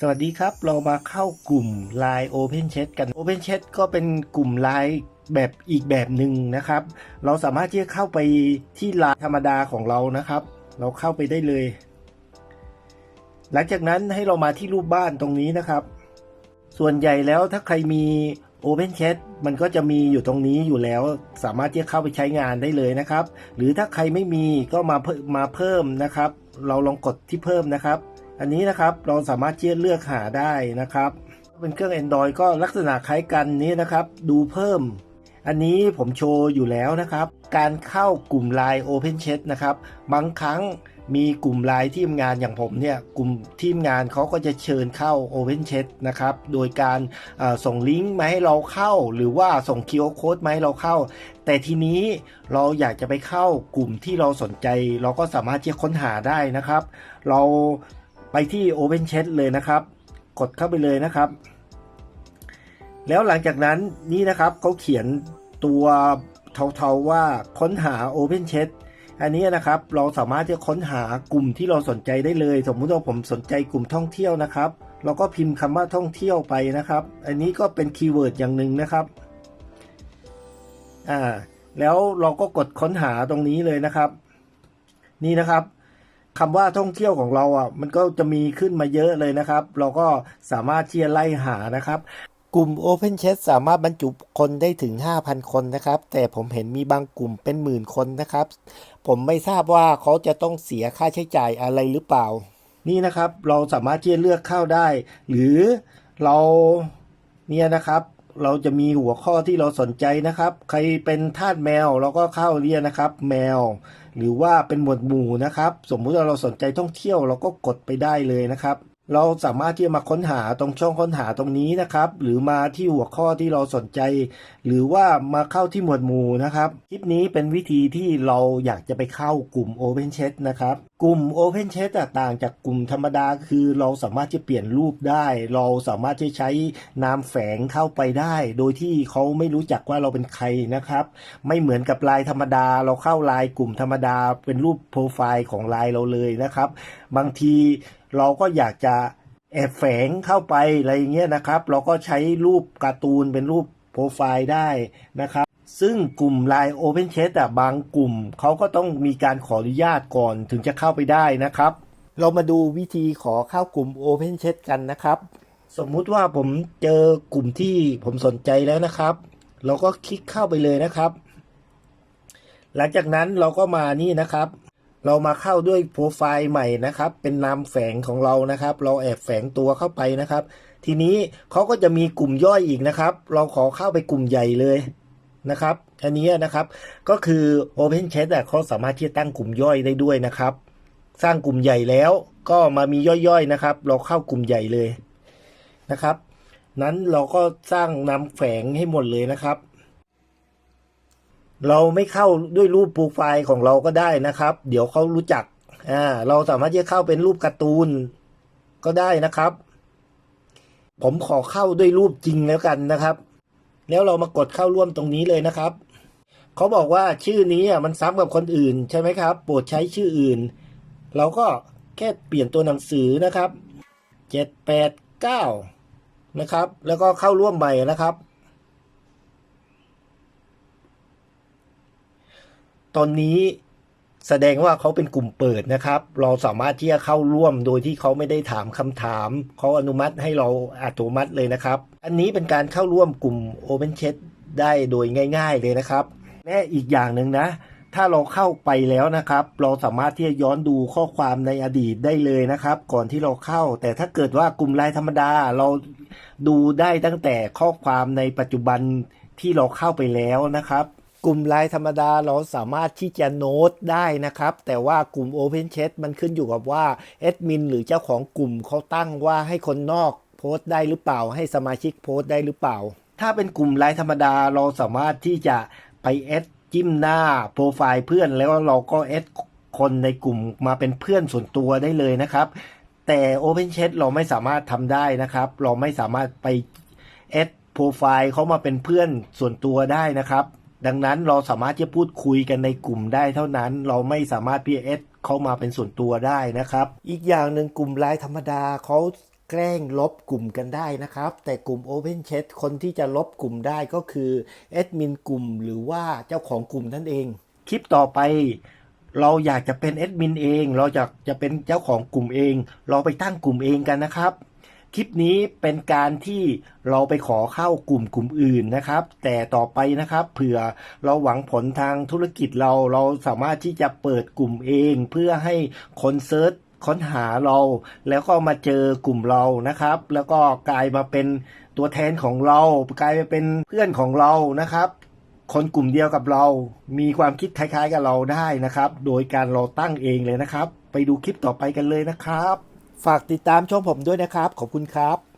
สวัสดีครับ เรามาเข้ากลุ่ม Line Open Chat กัน Open Chat ก็เป็นกลุ่ม Line แบบอีกแบบหนึ่งนะครับ เราสามารถที่จะเข้าไปที่ Line ธรรมดาของเรานะครับ เราเข้าไปได้เลย หลังจากนั้นให้เรามาที่รูปบ้านตรงนี้นะครับ ส่วนใหญ่แล้วถ้าใครมี Open Chat มันก็จะมีอยู่ตรงนี้อยู่แล้ว สามารถที่จะเข้าไปใช้งานได้เลยนะครับ หรือถ้าใครไม่มีก็มาเพิ่มมาเพิ่มนะครับ เราลองกดที่เพิ่มนะครับ อันนี้นะครับเราสามารถที่จะเลือกหาได้นะครับ เป็นเครื่อง Android ก็ลักษณะคล้ายกันนี้นะครับ ดูเพิ่ม อันนี้ผมโชว์อยู่แล้วนะครับ การเข้ากลุ่ม Line Open Chat นะครับ บางครั้งมีกลุ่ม Line ที่ทำงานอย่างผมเนี่ยกลุ่มทีมงานเขาก็จะเชิญเข้า Open Chat นะครับ โดยการส่งลิงก์มาให้เราเข้า หรือว่าส่ง QR Code มาให้เราเข้า แต่ทีนี้เราอยากจะไปเข้ากลุ่มที่เราสนใจ เราก็สามารถที่จะค้นหาได้นะครับ เรา ไปที่ Open Chat เลยนะครับ กดเข้าไปเลยนะครับ แล้วหลังจากนั้นนี่นะครับเขาเขียนตัวเทาๆว่าค้นหา Open Chat อันนี้นะครับเราสามารถจะค้นหากลุ่มที่เราสนใจได้เลย สมมุติว่าผมสนใจกลุ่มท่องเที่ยวนะครับ เราก็พิมพ์คำว่าท่องเที่ยวไปนะครับ อันนี้ก็เป็นคีย์เวิร์ดอย่างหนึ่งนะครับอ่าแล้วเราก็กดค้นหาตรงนี้เลยนะครับ นี่นะครับ คำว่าท่องเที่ยวของเราอะมันก็จะมีขึ้นมาเยอะเลยนะครับ เราก็สามารถที่จะไล่หานะครับ กลุ่ม Open Chat สามารถบรรจุคนได้ถึง 5,000 คนนะครับ แต่ผมเห็นมีบางกลุ่มเป็นหมื่นคนนะครับ ผมไม่ทราบว่าเขาจะต้องเสียค่าใช้จ่ายอะไรหรือเปล่า นี่นะครับเราสามารถที่จะเลือกเข้าได้ หรือเราเนี่ยนะครับเราจะมีหัวข้อที่เราสนใจนะครับ ใครเป็นทาสแมวเราก็เข้าเรียนนะครับ แมว หรือว่าเป็นหมวดหมู่นะครับ สมมุติว่าเราสนใจท่องเที่ยวเราก็กดไปได้เลยนะครับ เราสามารถที่จะมาค้นหาตรงช่องค้นหาตรงนี้นะครับ หรือมาที่หัวข้อที่เราสนใจ หรือว่ามาเข้าที่หมวดหมู่นะครับ คลิปนี้เป็นวิธีที่เราอยากจะไปเข้ากลุ่ม Open Chat นะครับ กลุ่ม Open Chat ต่างจากกลุ่มธรรมดาคือเราสามารถจะเปลี่ยนรูปได้ เราสามารถจะใช้นามแฝงเข้าไปได้ โดยที่เขาไม่รู้จักว่าเราเป็นใครนะครับ ไม่เหมือนกับไลน์ธรรมดา เราเข้าไลน์กลุ่มธรรมดา เป็นรูปโปรไฟล์ของไลน์เราเลยนะครับ บางทีเราก็อยากจะแอบแฝงเข้าไปอะไรอย่างเงี้ยนะครับ เราก็ใช้รูปการ์ตูนเป็นรูปโปรไฟล์ได้นะครับ ซึ่งกลุ่ม Line Open Chat อะบางกลุ่มเขาก็ต้องมีการขออนุญาตก่อนถึงจะเข้าไปได้นะครับ เรามาดูวิธีขอเข้ากลุ่ม Open Chat กันนะครับ สมมุติว่าผมเจอกลุ่มที่ผมสนใจแล้วนะครับ เราก็คลิกเข้าไปเลยนะครับ หลังจากนั้นเราก็มานี่นะครับ เรามาเข้าด้วยโปรไฟล์ใหม่นะครับ เป็นนามแฝงของเรานะครับ เราแอบแฝงตัวเข้าไปนะครับ ทีนี้เขาก็จะมีกลุ่มย่อยอีกนะครับ เราขอเข้าไปกลุ่มใหญ่เลยนะครับอันนี้นะครับก็คือ Open Chat อะเขาสามารถที่จะตั้งกลุ่มย่อยได้ด้วยนะครับ สร้างกลุ่มใหญ่แล้วก็มามีย่อยๆนะครับ เราเข้ากลุ่มใหญ่เลยนะครับ นั้นเราก็สร้างนาแฝงให้หมดเลยนะครับ เราไม่เข้าด้วยรูปโปรไฟล์ของเราก็ได้นะครับ เดี๋ยวเขารู้จักอ่าเราสามารถที่จะเข้าเป็นรูปการ์ตูนก็ได้นะครับ ผมขอเข้าด้วยรูปจริงแล้วกันนะครับ แล้วเรามากดเข้าร่วมตรงนี้เลยนะครับเขาบอกว่าชื่อนี้อะมันซ้ำกับคนอื่นใช่ไหมครับ โปรดใช้ชื่ออื่น เราก็แค่เปลี่ยนตัวหนังสือนะครับเจ็ดแปดเก้านะครับ แล้วก็เข้าร่วมใหม่นะครับ ตอนนี้แสดงว่าเขาเป็นกลุ่มเปิดนะครับ เราสามารถที่จะเข้าร่วมโดยที่เขาไม่ได้ถามคำถาม เขาอนุมัติให้เราอัตโนมัติเลยนะครับ อันนี้เป็นการเข้าร่วมกลุ่ม Open Chat ได้โดยง่าย ๆเลยนะครับและอีกอย่างหนึ่งนะ ถ้าเราเข้าไปแล้วนะครับ เราสามารถที่จะย้อนดูข้อความในอดีตได้เลยนะครับ ก่อนที่เราเข้า แต่ถ้าเกิดว่ากลุ่มไลน์ธรรมดาเราดูได้ตั้งแต่ข้อความในปัจจุบันที่เราเข้าไปแล้วนะครับ กลุ่มไลน์ธรรมดาเราสามารถที่จะโน้ตได้นะครับ แต่ว่ากลุ่ม Open Chat มันขึ้นอยู่กับว่าแอดมินหรือเจ้าของกลุ่มเขาตั้งว่าให้คนนอกโพสต์ได้หรือเปล่า ให้สมาชิกโพสต์ได้หรือเปล่า ถ้าเป็นกลุ่มไลน์ธรรมดาเราสามารถที่จะไปแอดจิ้มหน้าโปรไฟล์เพื่อนแล้วเราก็แอดคนในกลุ่มมาเป็นเพื่อนส่วนตัวได้เลยนะครับ แต่ Open Chat เราไม่สามารถทำได้นะครับ เราไม่สามารถไปแอดโปรไฟล์เขามาเป็นเพื่อนส่วนตัวได้นะครับ ดังนั้นเราสามารถที่จะพูดคุยกันในกลุ่มได้เท่านั้น เราไม่สามารถพีเอสเข้ามาเป็นส่วนตัวได้นะครับ อีกอย่างหนึ่งกลุ่มไลน์ธรรมดาเขาแกล้งลบกลุ่มกันได้นะครับ แต่กลุ่ม Open Chat คนที่จะลบกลุ่มได้ก็คือแอดมินกลุ่มหรือว่าเจ้าของกลุ่มนั่นเอง คลิปต่อไปเราอยากจะเป็นแอดมินเอง เราอยากจะเป็นเจ้าของกลุ่มเอง เราไปตั้งกลุ่มเองกันนะครับ คลิปนี้เป็นการที่เราไปขอเข้ากลุ่มกลุ่มอื่นนะครับ แต่ต่อไปนะครับ เผื่อเราหวังผลทางธุรกิจเราเราสามารถที่จะเปิดกลุ่มเอง เพื่อให้คนเซิร์ชค้นหาเรา แล้วก็มาเจอกลุ่มเรานะครับ แล้วก็กลายมาเป็นตัวแทนของเรา กลายมาเป็นเพื่อนของเรานะครับคนกลุ่มเดียวกับเรา มีความคิดคล้ายๆกับเราได้นะครับ โดยการเราตั้งเองเลยนะครับ ไปดูคลิปต่อไปกันเลยนะครับ ฝากติดตามช่องผมด้วยนะครับ ขอบคุณครับ